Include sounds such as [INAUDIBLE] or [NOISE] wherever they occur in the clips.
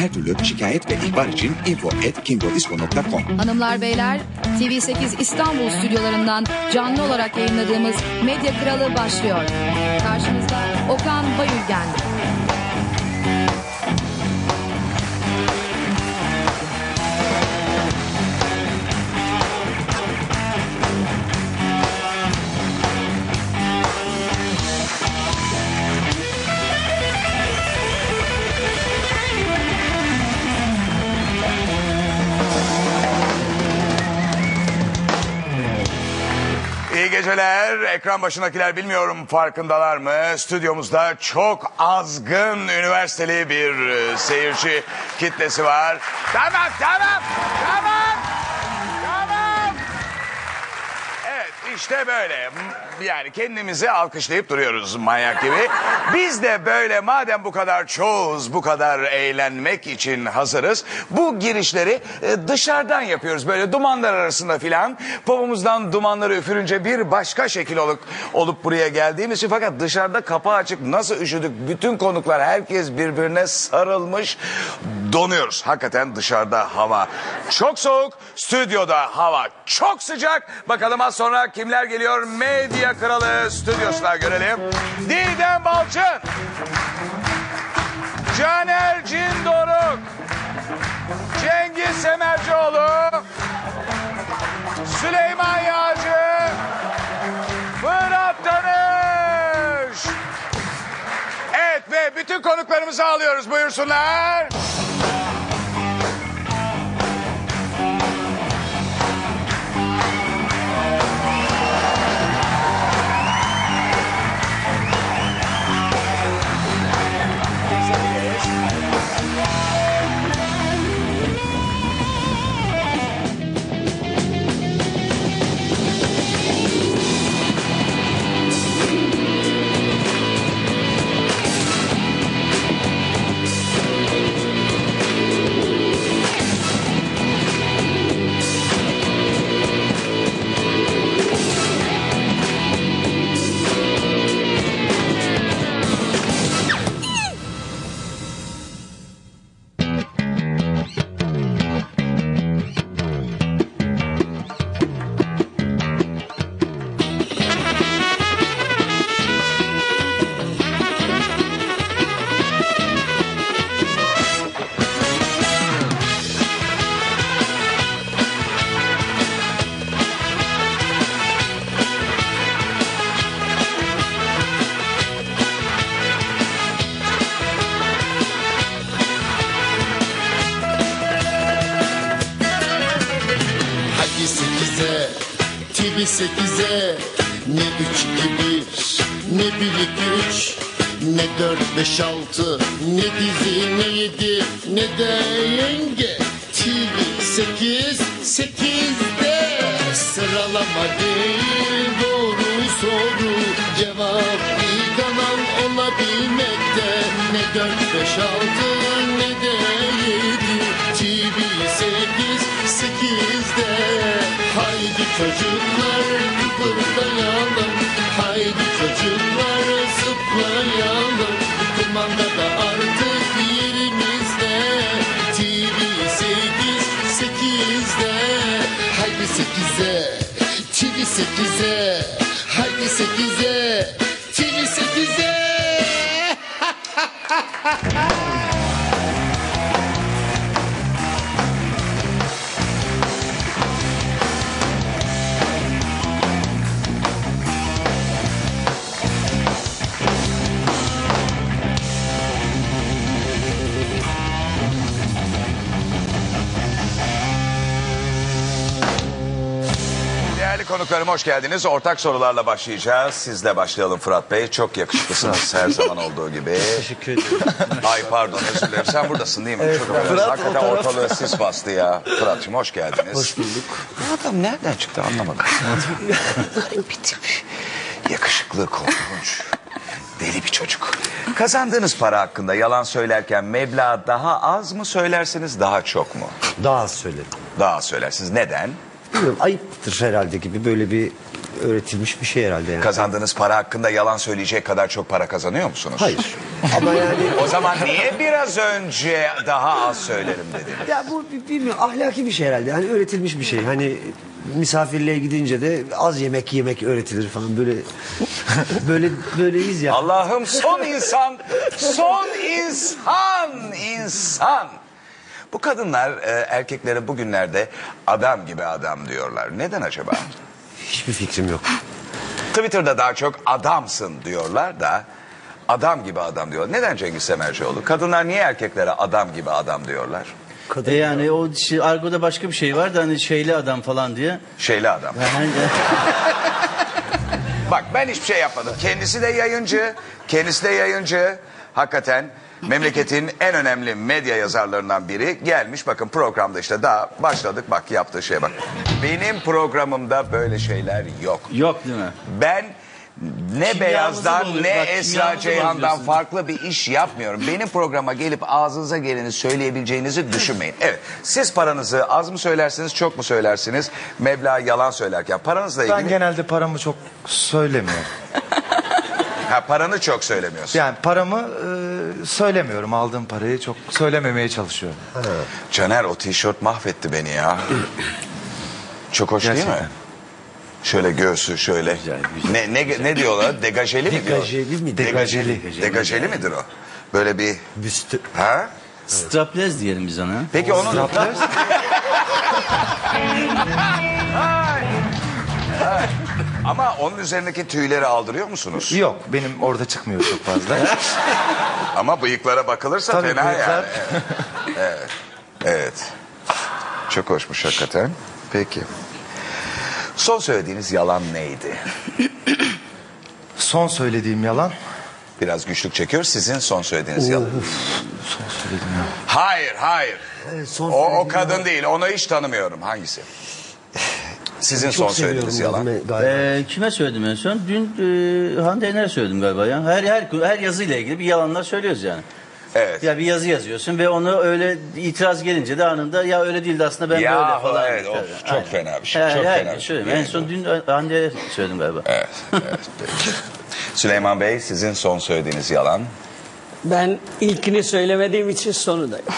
Her türlü şikayet ve ihbar için info.kingodisco.com Hanımlar beyler TV8 İstanbul stüdyolarından canlı olarak yayınladığımız Medya Kralı başlıyor. Karşınızda Okan Bayülgen. Geceler. Ekran başındakiler bilmiyorum farkındalar mı? Stüdyomuzda çok azgın üniversiteli bir e, seyirci kitlesi var. Tamam, tamam, tamam, tamam. Evet işte böyle. Yani kendimizi alkışlayıp duruyoruz manyak gibi. Biz de böyle madem bu kadar çoğuz, bu kadar eğlenmek için hazırız. Bu girişleri e, dışarıdan yapıyoruz. Böyle dumanlar arasında filan. Popomuzdan dumanları üfürünce bir başka şekil olup, olup buraya geldiğimiz için. Fakat dışarıda kapağı açık nasıl üşüdük. Bütün konuklar herkes birbirine sarılmış. Donuyoruz. Hakikaten dışarıda hava çok soğuk. Stüdyoda hava çok sıcak. Bakalım az sonra kimler geliyor? Medya Kralı stüdyosuna görelim. Didem Balçın. Caner Cindoruk. Cengiz Semercioğlu. Süleyman Yağcı. Fırat Tanış. Evet ve bütün konuklarımızı alıyoruz. Buyursunlar. Sekize Ne üç iki bir, ne bir iki üç Ne dört beş altı, ne dizi ne yedi Ne de yenge. TV sekiz, sekizde Sıralama değil doğru soru Cevap iyi kanal olabilmekte. Ne dört beş altı ne de çocuklar kıpırdayalım Haydi çocuklar zıplayalım. Kumanda da artık yerimizde. TV sekiz, sekizde. Haydi sekize, TV sekize. Haydi sekize, TV sekize. Değerli [LAUGHS] konuklarım hoş geldiniz. Ortak sorularla başlayacağız. Sizle başlayalım Fırat Bey. Çok yakışıklısınız [LAUGHS] her zaman olduğu gibi. Teşekkür ederim. [LAUGHS] Ay pardon özür dilerim. Sen buradasın değil mi? Çok affedersin. Fırat Hakikaten taraf. ortalığı sis bastı ya. Fırat'cığım hoş geldiniz. Hoş bulduk. Bu adam nereden çıktı anlamadım. Garip bir tip. Yakışıklı, korkunç. Deli bir çocuk. Kazandığınız para hakkında yalan söylerken meblağ daha az mı söylersiniz daha çok mu? Daha az söyledim. Daha az söylersiniz. Neden? Bilmiyorum ayıptır herhalde gibi böyle bir öğretilmiş bir şey herhalde yani. Kazandığınız para hakkında yalan söyleyecek kadar çok para kazanıyor musunuz? Hayır. [LAUGHS] Ama yani O zaman niye biraz önce daha az söylerim dediniz? ya bu bi- bilmiyorum ahlaki bir şey herhalde. Hani öğretilmiş bir şey. Hani misafirliğe gidince de az yemek yemek öğretilir falan böyle [LAUGHS] böyle böyleyiz ya. Allah'ım son insan, son insan, insan. Bu kadınlar e, erkeklere bugünlerde adam gibi adam diyorlar. Neden acaba? Hiçbir fikrim yok. Twitter'da daha çok adamsın diyorlar da adam gibi adam diyor. Neden Cengiz Semercioğlu? Kadınlar niye erkeklere adam gibi adam diyorlar? E yani o şey, argoda başka bir şey var da hani şeyli adam falan diye. Şeyli adam. Yani, [LAUGHS] Bak ben hiçbir şey yapmadım. Kendisi de yayıncı. Kendisi de yayıncı. Hakikaten memleketin en önemli medya yazarlarından biri gelmiş. Bakın programda işte daha başladık. Bak yaptığı şeye bak. Benim programımda böyle şeyler yok. yok değil mi? Ben ne Kimyamızı Beyaz'dan bozuyor. ne Bak, Esra kimyamızı Ceyhan'dan bozuyorsun. farklı bir iş yapmıyorum. Benim programa gelip ağzınıza geleni söyleyebileceğinizi düşünmeyin. Evet siz paranızı az mı söylersiniz çok mu söylersiniz? Meblağ yalan söylerken paranızla ilgili Ben genelde paramı çok söylemiyorum. [LAUGHS] ha, paranı çok söylemiyorsun. Yani paramı e, söylemiyorum. Aldığım parayı çok söylememeye çalışıyorum. Caner o tişört mahvetti beni ya. Çok hoş değil mi? Gerçekten. Şöyle göğsü şöyle. Ne, ne, ne diyorlar? Degajeli mi diyor? Degajeli mi? Degajeli. Degajeli midir o? Böyle bir... Büstü. Ha? Strapless diyelim biz ona. Peki onun... [LAUGHS] Ama onun üzerindeki tüyleri aldırıyor musunuz? Yok benim orada çıkmıyor çok fazla. [LAUGHS] Ama bıyıklara bakılırsa Tabii fena bıyıklar- yani. Evet. evet. Çok hoşmuş hakikaten. Peki. Son söylediğiniz yalan neydi? Son söylediğim yalan. Biraz güçlük çekiyor. Sizin son söylediğiniz yalan. Son söylediğim yalan. Hayır, hayır. Evet, son o, o söylediğim kadın yalan. değil. Onu hiç tanımıyorum. Hangisi? Sizin son söylediğiniz yalan. Ee, kime söyledim en son? Dün e, Hande Yener'e söyledim galiba ya. Her, her, her yazıyla ilgili bir yalanlar söylüyoruz yani. Evet. Ya bir yazı yazıyorsun ve onu öyle itiraz gelince de anında ya öyle değildi aslında ben Ya, böyle falan. evet, of, çok aynen. fena bir şey, Her- çok her fena bir şey. En son dün Hande'ye söyledim galiba. Evet, evet. peki. Süleyman Bey sizin son söylediğiniz yalan. Ben ilkini söylemediğim için sonu da yok.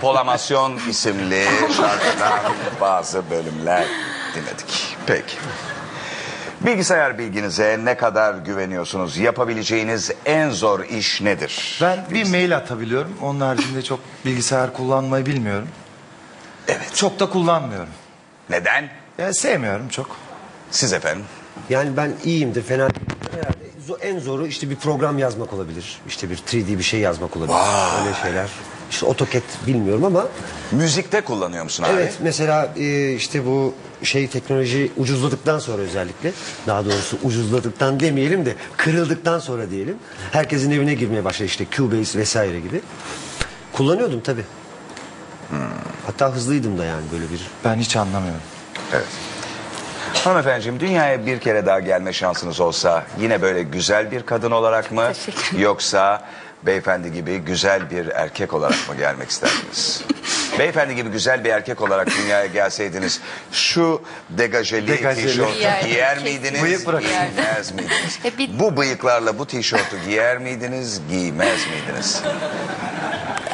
Pompolamasyon isimli şarkıdan bazı bölümler dinledik. Peki. Bilgisayar bilginize ne kadar güveniyorsunuz? Yapabileceğiniz en zor iş nedir? Ben bir mail atabiliyorum. Onun haricinde çok bilgisayar kullanmayı bilmiyorum. Evet. Çok da kullanmıyorum. Neden? Yani sevmiyorum çok. Siz efendim. Yani ben iyiyimdir fena herhalde zo- en zoru işte bir program yazmak olabilir. İşte bir 3D bir şey yazmak olabilir. Öyle şeyler. İşte AutoCAD bilmiyorum ama Müzikte kullanıyor musun abi? evet mesela e, işte bu şey teknoloji ucuzladıktan sonra özellikle daha doğrusu ucuzladıktan demeyelim de kırıldıktan sonra diyelim. Herkesin evine girmeye başladı işte Cubase vesaire gibi. Kullanıyordum tabi. Hatta hızlıydım da yani böyle bir Ben hiç anlamıyorum. Evet. Hanımefendiciğim dünyaya bir kere daha gelme şansınız olsa yine böyle güzel bir kadın olarak mı yoksa beyefendi gibi güzel bir erkek olarak mı gelmek isterdiniz? [LAUGHS] beyefendi gibi güzel bir erkek olarak dünyaya gelseydiniz şu degajeli, Degajeli. tişörtü Giyer- giyer miydiniz? Bıyık bırakın. Giymez miydiniz? E bir- Bu bıyıklarla bu tişörtü giyer miydiniz? Giymez miydiniz?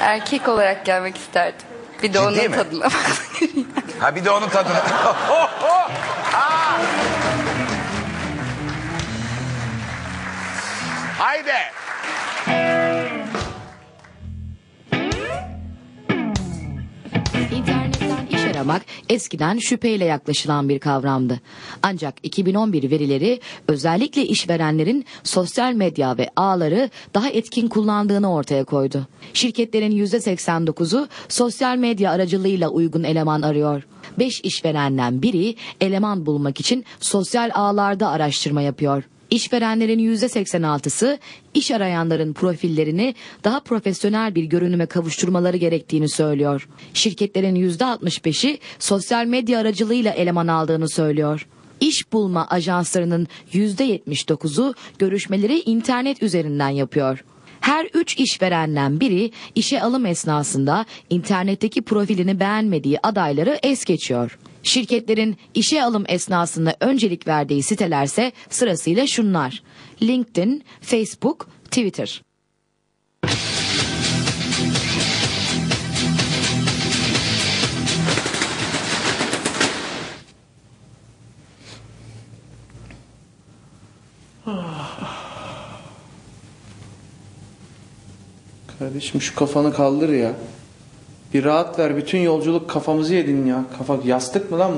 Erkek olarak gelmek isterdim. Bir de Ciddi onun mi? tadına bakmak. [LAUGHS] Ha bir de onun tadını. Ha! [LAUGHS] Haydi. Aramak eskiden şüpheyle yaklaşılan bir kavramdı. Ancak 2011 verileri özellikle işverenlerin sosyal medya ve ağları daha etkin kullandığını ortaya koydu. Şirketlerin %89'u sosyal medya aracılığıyla uygun eleman arıyor. 5 işverenden biri eleman bulmak için sosyal ağlarda araştırma yapıyor. İşverenlerin %86'sı iş arayanların profillerini daha profesyonel bir görünüme kavuşturmaları gerektiğini söylüyor. Şirketlerin %65'i sosyal medya aracılığıyla eleman aldığını söylüyor. İş bulma ajanslarının %79'u görüşmeleri internet üzerinden yapıyor. Her üç işverenden biri işe alım esnasında internetteki profilini beğenmediği adayları es geçiyor. Şirketlerin işe alım esnasında öncelik verdiği sitelerse sırasıyla şunlar. LinkedIn, Facebook, Twitter. Kardeşim şu kafanı kaldır ya. Bir rahat ver. Bütün yolculuk kafamızı yedin ya. Kafa yastık mı lan?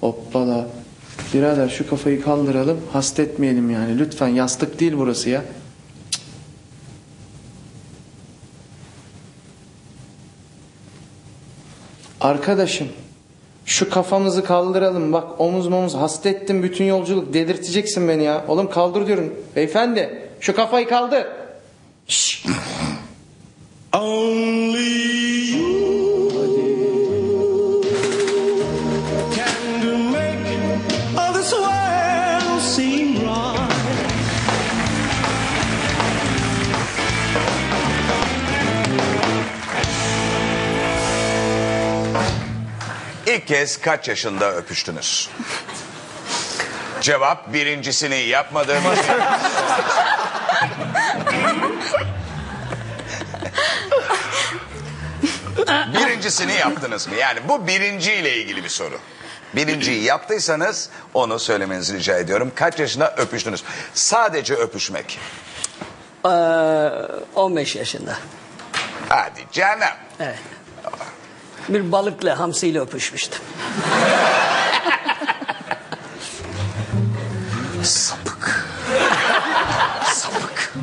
Hoppala. Birader şu kafayı kaldıralım. Hasta etmeyelim yani. Lütfen yastık değil burası ya. Arkadaşım. Şu kafamızı kaldıralım. Bak omuz momuz hasta ettin bütün yolculuk. Delirteceksin beni ya. Oğlum kaldır diyorum. Beyefendi şu kafayı kaldır. Şşş. İlk kez kaç yaşında öpüştünüz? Cevap birincisini yapmadığım için. Birincisini yaptınız mı? Yani bu birinciyle ilgili bir soru. Birinciyi yaptıysanız onu söylemenizi rica ediyorum. Kaç yaşında öpüştünüz? Sadece öpüşmek. Ee, 15 yaşında. Hadi canım. Evet. Bir balıkla hamsiyle öpüşmüştüm. Sapık. Sapık.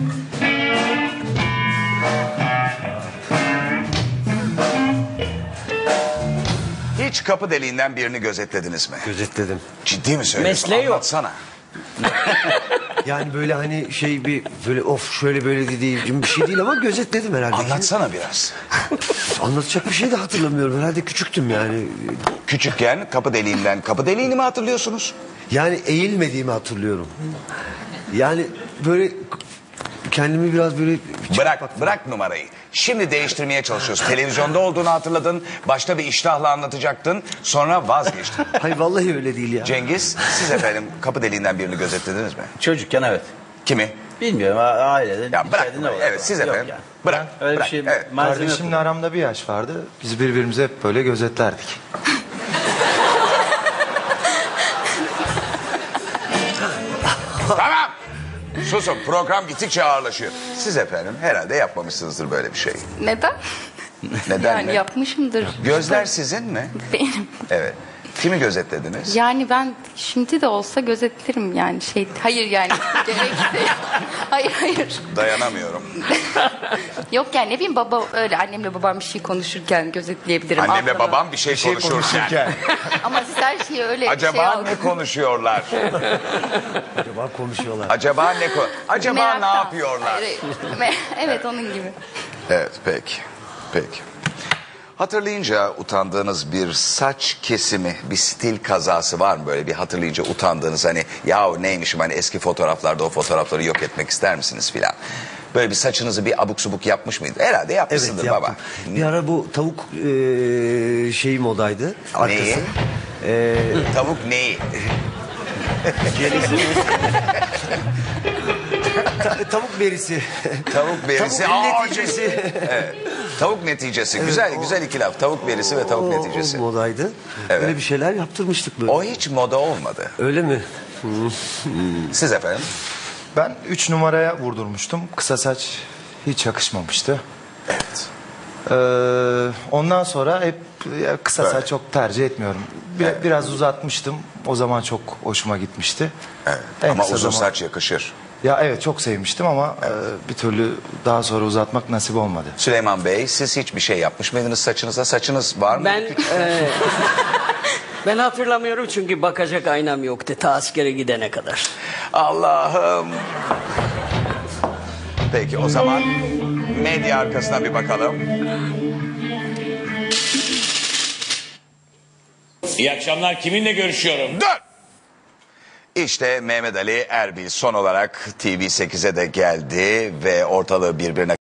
Hiç kapı deliğinden birini gözetlediniz mi? Gözetledim. Ciddi mi söylüyorsun? Mesleği yok. Anlatsana. [LAUGHS] Yani böyle hani şey bir böyle of şöyle böyle dediğim bir şey değil ama gözetledim herhalde. Anlatsana biraz. Anlatacak bir şey de hatırlamıyorum. Herhalde küçüktüm yani. Küçükken kapı deliğinden kapı deliğini mi hatırlıyorsunuz? Yani eğilmediğimi hatırlıyorum. Yani böyle kendimi biraz böyle Bırak, bırak numarayı. Şimdi değiştirmeye çalışıyoruz. Televizyonda olduğunu hatırladın. Başta bir iştahla anlatacaktın. Sonra vazgeçtin. Hayır vallahi öyle değil ya. Cengiz, siz efendim kapı deliğinden birini gözetlediniz mi? Çocukken evet. Kimi? Bilmiyorum ailede. Ya bırak ne? Evet, siz efendim. yani. Bırak, Öyle bırak. bir şey Evet. malzeme Kardeşimle yok. aramda bir yaş vardı. Biz birbirimizi hep böyle gözetlerdik. Tamam. Susun program gittikçe ağırlaşıyor. Siz efendim herhalde yapmamışsınızdır böyle bir şey. Neden? Neden yani mi? yapmışımdır. Gözler sizin mi? Benim. Evet. Kimi gözetlediniz? Yani ben şimdi de olsa gözetlerim yani şey hayır yani [LAUGHS] gerekse hayır hayır Dayanamıyorum. [LAUGHS] yok yani ne bileyim baba öyle annemle babam bir şey konuşurken gözetleyebilirim Annemle ablamı. babam bir şey, konuşurken. [LAUGHS] ama siz her şeyi öyle Acaba şey ne konuşuyorlar? Acaba konuşuyorlar. Acaba ne ko Acaba ne Meraktan. yapıyorlar? Hayır, evet onun gibi Evet peki. Peki. Hatırlayınca utandığınız bir saç kesimi, bir stil kazası var mı böyle bir hatırlayınca utandığınız hani yahu neymişim hani eski fotoğraflarda o fotoğrafları yok etmek ister misiniz filan. Böyle bir saçınızı bir abuk subuk yapmış mıydı? Herhalde yapmışsındır Evet baba. yaptım. Bir ara bu tavuk eee şeyi modaydı. Arkası. Neyi? [LAUGHS] Eee Tavuk neyi? [LAUGHS] ta- tavuk berisi. Tavuk berisi. Tavuk Aa, neticesi. Evet. Tavuk neticesi. güzel güzel iki laf. Tavuk berisi ve tavuk O- o neticesi. modaydı. Evet. Öyle bir şeyler yaptırmıştık böyle. O hiç moda olmadı. Öyle mi? [LAUGHS] Siz efendim? Ben 3 numaraya vurdurmuştum. Kısa saç hiç yakışmamıştı. Evet. Ee, ondan sonra hep kısa Böyle. saç çok tercih etmiyorum. Bir- Biraz uzatmıştım. O zaman çok hoşuma gitmişti. Evet. En Ama uzun zaman- saç yakışır. Ya evet çok sevmiştim ama e, bir türlü daha sonra uzatmak nasip olmadı. Süleyman Bey siz hiçbir şey yapmış mıydınız saçınıza? Saçınız var mı? Ben e, [LAUGHS] Ben hatırlamıyorum çünkü bakacak aynam yoktu ta askere gidene kadar. Allah'ım. Peki o zaman medya arkasına bir bakalım. İyi akşamlar. Kiminle görüşüyorum? Dön! İşte Mehmet Ali Erbil son olarak TV8'e de geldi ve ortalığı birbirine